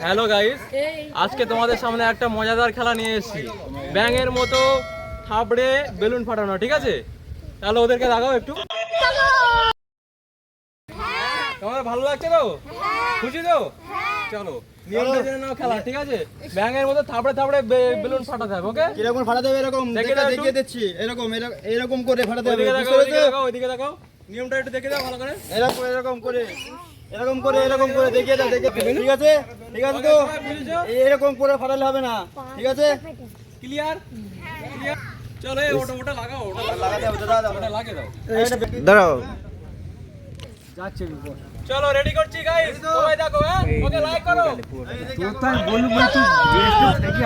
Hello guys আজকে তোমাদের সামনে একটা মজাদার খেলা নিয়ে এসেছি। ব্যাঙের মতো থাবড়ে বেলুন ফাটানো ঠিক আছে? তাহলে ওদেরকে দেখাও একটু। তোমাদের ভালো লাগছে তো? খুশি তো? চলো নিয়মটা জেনে নাও খেলা ঠিক আছে? ব্যাঙের মতো বে- বেলুন ফাটাতে হবে ওকে? কীরকম ফাটাতে হবে এরকম? দেখিয়ে দিচ্ছি। এরকম এরকম- করে ফাটাতে হবে ওইদিকে নিয়মটা একটু দেখে দাও ভালো করে। এরকম এরকম করে। এরকম করে এরকম করে দেখিয়ে দাও দেখে ঠিক আছে? ঠিক আছে তো? এরকম করে ফাটালে হবে না। ঠিক আছে? ক্লিয়ার চলো ওটা ওটা লাগাও ওটা লাগা দাও দাদা দাও। দাঁড়াও। যাচ্ছে চলো রেডি করছি গাইস সবাই দেখো হ্যাঁ? ওকে লাইক করো। তাই তুই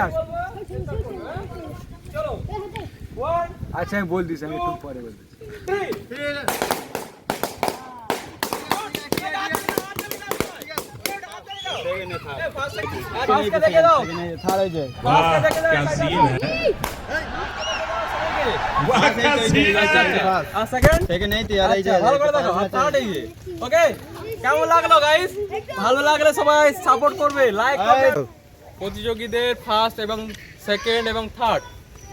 আচ্ছা আমি বল দিছি আমি একটু পরে বল দিছি। কেমন লাগল গাইস ভালো লাগলে সবাই সাপোর্ট করবে লাইক প্রতিযোগীদের ফার্স্ট এবং সেকেন্ড এবং থার্ড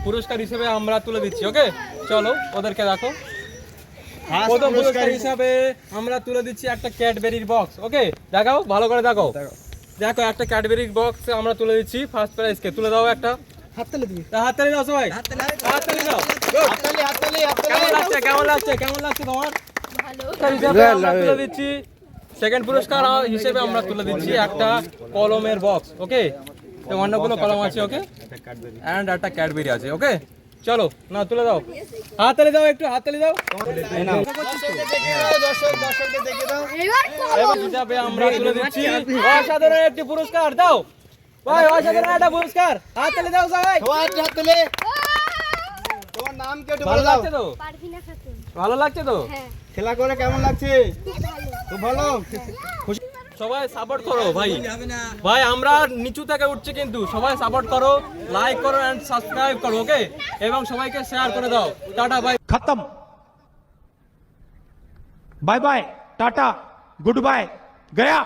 পুরস্কার হিসেবে আমরা তুলে দিচ্ছি ওকে চলো ওদেরকে দেখো। প্রথম পুরস্কার হিসাবে আমরা তুলে দিচ্ছি একটা ক্যাডবেরির বক্স ওকে দেখাও ভালো করে দেখাও। দেখো একটা ক্যাডবেরির বক্স আমরা তুলে দিচ্ছি। ফার্স্ট প্রাইজকে তুলে দাও একটা। হাততালি দিবি তা হাততালি দাও সবাই। হাততালি দাও। হাততালি হাততালি কেমন লাগছে? কেমন লাগছে? কেমন লাগছে তোমার? তুলে দিচ্ছি। সেকেন্ড পুরস্কার হিসেবে আমরা তুলে দিচ্ছি একটা কলমের বক্স ওকে অনেকগুলো কলম আছে ওকে অ্যান্ড একটা ক্যাডবেরি আছে ওকে চলো না তুলে দাও। হাততালি দাও একটু হাততালি দাও। দর্শক দাও আমরা তুলে দিচ্ছি। অসাধারণ একটি পুরস্কার দাও। ভাই অসাধারণ একটা পুরস্কার। হাততালি দাও সবাই। সবাই হাততালি। তোমার নাম কি ভালো লাগছে তো? ভালো লাগছে তো? হ্যাঁ। খেলা করে কেমন লাগছে? খুব ভালো। সবাই সাপোর্ট করো ভাই। ভাই আমরা নিচু থেকে উঠছি কিন্তু। সবাই সাপোর্ট করো লাইক করো অ্যান্ড সাবস্ক্রাইব করো ওকে এবং সবাইকে শেয়ার করে দাও। টাটা ভাই খতম। Bye bye tata goodbye Gaya.